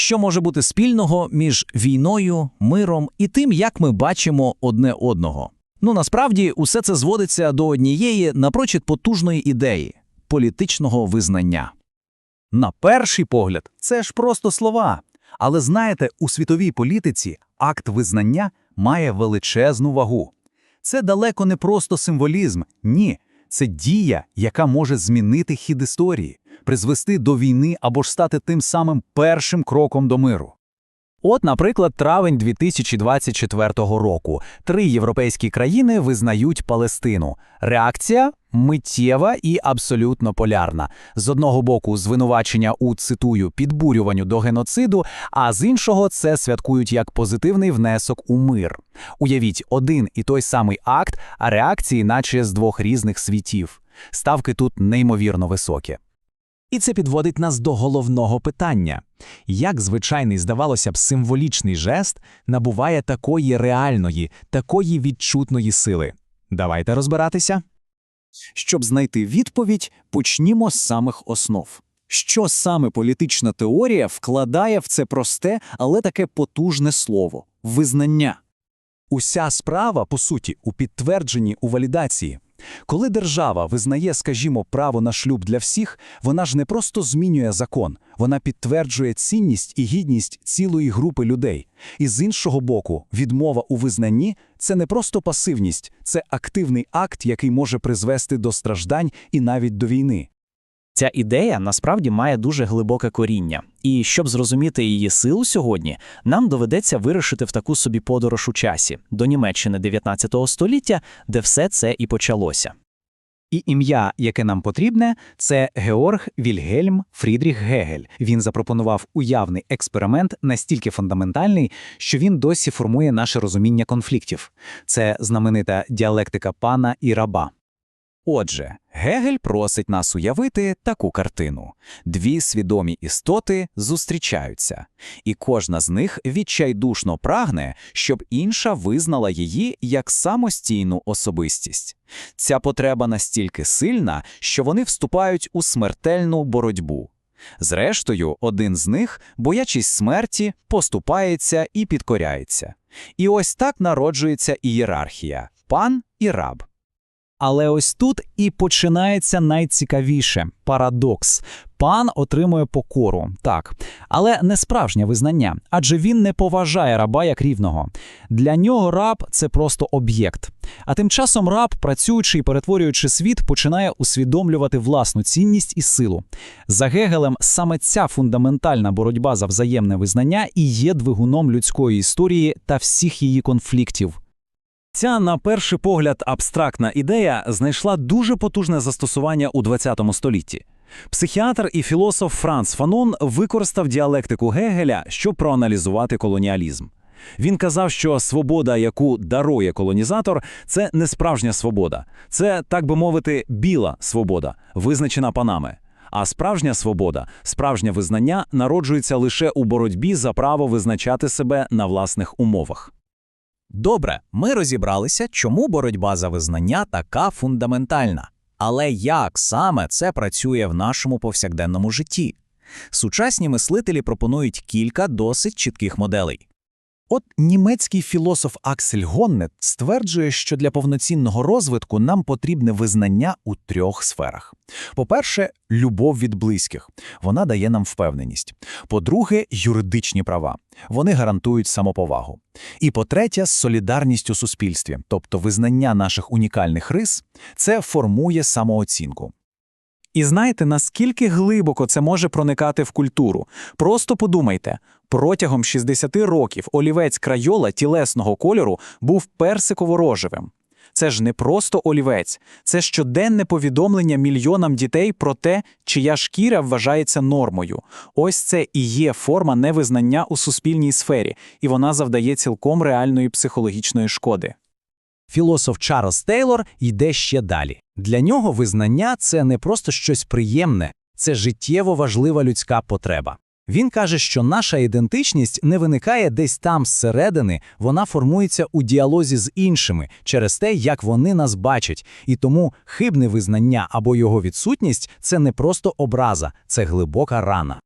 Що може бути спільного між війною, миром і тим, як ми бачимо одне одного? Ну насправді усе це зводиться до однієї напрочуд потужної ідеї політичного визнання. На перший погляд, це ж просто слова. Але знаєте, у світовій політиці акт визнання має величезну вагу. Це далеко не просто символізм, ні, це дія, яка може змінити хід історії, призвести до війни або ж стати тим самим першим кроком до миру. От, наприклад, травень 2024 року. Три європейські країни визнають Палестину. Реакція миттєва і абсолютно полярна. З одного боку, звинувачення у цитую підбурюванню до геноциду, а з іншого це святкують як позитивний внесок у мир. Уявіть, один і той самий акт, а реакції, наче з двох різних світів. Ставки тут неймовірно високі. І це підводить нас до головного питання: як звичайний, здавалося б, символічний жест набуває такої реальної, такої відчутної сили? Давайте розбиратися. Щоб знайти відповідь, почнімо з самих основ. Що саме політична теорія вкладає в це просте, але таке потужне слово визнання? Уся справа, по суті, у підтвердженні, у валідації. Коли держава визнає, скажімо, право на шлюб для всіх, вона ж не просто змінює закон, вона підтверджує цінність і гідність цілої групи людей. І з іншого боку, відмова у визнанні це не просто пасивність, це активний акт, який може призвести до страждань і навіть до війни. Ця ідея насправді має дуже глибоке коріння, і щоб зрозуміти її силу сьогодні, нам доведеться вирушити в таку собі подорож у часі до Німеччини 19 століття, де все це і почалося. І ім'я, яке нам потрібне, це Георг Вільгельм Фрідріх Гегель. Він запропонував уявний експеримент настільки фундаментальний, що він досі формує наше розуміння конфліктів. Це знаменита діалектика пана і раба. Отже, Гегель просить нас уявити таку картину: дві свідомі істоти зустрічаються, і кожна з них відчайдушно прагне, щоб інша визнала її як самостійну особистість. Ця потреба настільки сильна, що вони вступають у смертельну боротьбу. Зрештою, один з них, боячись смерті, поступається і підкоряється. І ось так народжується ієрархія пан і раб. Але ось тут і починається найцікавіше парадокс. Пан отримує покору, так, але не справжнє визнання, адже він не поважає раба як рівного. Для нього раб це просто об'єкт. А тим часом раб, працюючи і перетворюючи світ, починає усвідомлювати власну цінність і силу. За Гегелем саме ця фундаментальна боротьба за взаємне визнання і є двигуном людської історії та всіх її конфліктів. Ця, на перший погляд, абстрактна ідея знайшла дуже потужне застосування у ХХ столітті. Психіатр і філософ Франц Фанон використав діалектику Гегеля, щоб проаналізувати колоніалізм. Він казав, що свобода, яку дарує колонізатор, це не справжня свобода, це, так би мовити, біла свобода, визначена панами. А справжня свобода, справжнє визнання народжується лише у боротьбі за право визначати себе на власних умовах. Добре, ми розібралися, чому боротьба за визнання така фундаментальна. Але як саме це працює в нашому повсякденному житті? Сучасні мислителі пропонують кілька досить чітких моделей. От німецький філософ Аксель Гоннет стверджує, що для повноцінного розвитку нам потрібне визнання у трьох сферах. По-перше, любов від близьких. Вона дає нам впевненість. По-друге, юридичні права. Вони гарантують самоповагу. І по-третє, солідарність у суспільстві, тобто визнання наших унікальних рис, це формує самооцінку. І знаєте, наскільки глибоко це може проникати в культуру? Просто подумайте, протягом 60 років олівець крайола тілесного кольору був персиково-рожевим. Це ж не просто олівець, це щоденне повідомлення мільйонам дітей про те, чия шкіра вважається нормою. Ось це і є форма невизнання у суспільній сфері, і вона завдає цілком реальної психологічної шкоди. Філософ Чарльз Тейлор йде ще далі. Для нього визнання це не просто щось приємне, це життєво важлива людська потреба. Він каже, що наша ідентичність не виникає десь там зсередини, вона формується у діалозі з іншими через те, як вони нас бачать, і тому хибне визнання або його відсутність це не просто образа, це глибока рана.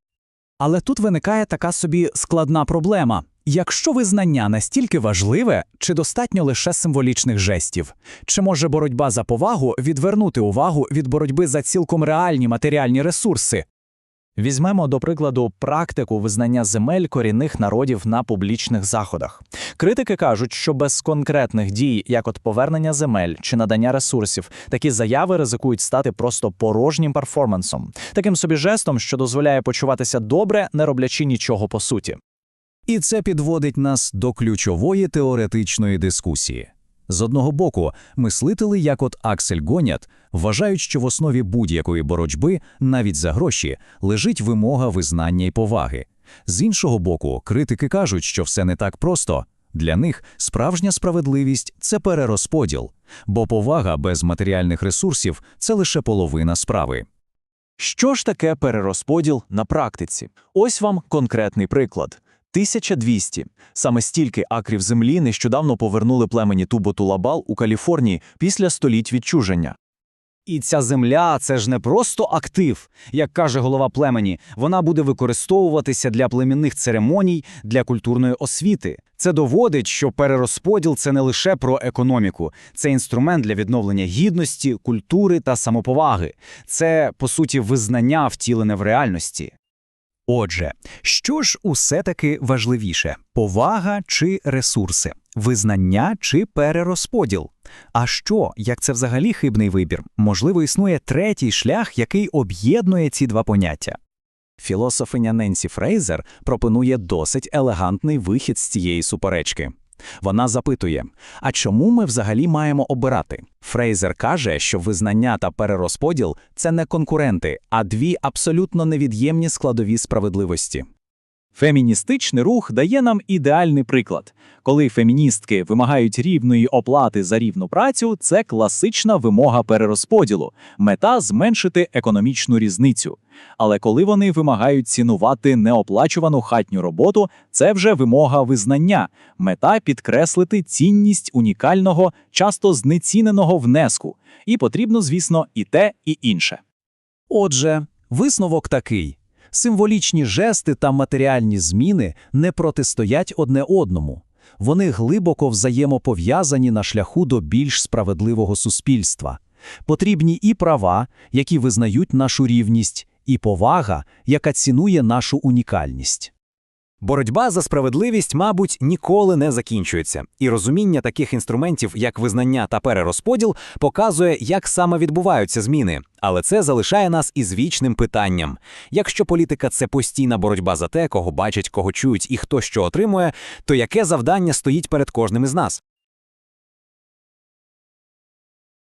Але тут виникає така собі складна проблема. Якщо визнання настільки важливе, чи достатньо лише символічних жестів? Чи може боротьба за повагу відвернути увагу від боротьби за цілком реальні матеріальні ресурси? Візьмемо, до прикладу, практику визнання земель корінних народів на публічних заходах. Критики кажуть, що без конкретних дій, як от повернення земель чи надання ресурсів, такі заяви ризикують стати просто порожнім перформансом, таким собі жестом, що дозволяє почуватися добре, не роблячи нічого по суті. І це підводить нас до ключової теоретичної дискусії. З одного боку, мислителі, як от Аксель Гонят, вважають, що в основі будь-якої боротьби, навіть за гроші, лежить вимога визнання і поваги. З іншого боку, критики кажуть, що все не так просто. Для них справжня справедливість – це перерозподіл, бо повага без матеріальних ресурсів – це лише половина справи. Що ж таке перерозподіл на практиці? Ось вам конкретний приклад. 1200. Саме стільки акрів землі нещодавно повернули племені Тубо-Тулабал у Каліфорнії після століть відчуження. І ця земля це ж не просто актив, як каже голова племені. Вона буде використовуватися для племінних церемоній, для культурної освіти. Це доводить, що перерозподіл це не лише про економіку, це інструмент для відновлення гідності, культури та самоповаги. Це по суті визнання, втілене в реальності. Отже, що ж усе таки важливіше: повага чи ресурси, визнання чи перерозподіл? А що, як це взагалі хибний вибір? Можливо, існує третій шлях, який об'єднує ці два поняття. Філософиня Ненсі Фрейзер пропонує досить елегантний вихід з цієї суперечки. Вона запитує: а чому ми взагалі маємо обирати? Фрейзер каже, що визнання та перерозподіл це не конкуренти, а дві абсолютно невід'ємні складові справедливості. Феміністичний рух дає нам ідеальний приклад. Коли феміністки вимагають рівної оплати за рівну працю, це класична вимога перерозподілу, мета зменшити економічну різницю. Але коли вони вимагають цінувати неоплачувану хатню роботу, це вже вимога визнання, мета підкреслити цінність унікального, часто знеціненого внеску. І потрібно, звісно, і те, і інше. Отже, висновок такий. Символічні жести та матеріальні зміни не протистоять одне одному. Вони глибоко взаємопов'язані на шляху до більш справедливого суспільства. Потрібні і права, які визнають нашу рівність, і повага, яка цінує нашу унікальність. Боротьба за справедливість, мабуть, ніколи не закінчується, і розуміння таких інструментів, як визнання та перерозподіл, показує, як саме відбуваються зміни. Але це залишає нас із вічним питанням. Якщо політика це постійна боротьба за те, кого бачать, кого чують і хто що отримує, то яке завдання стоїть перед кожним із нас?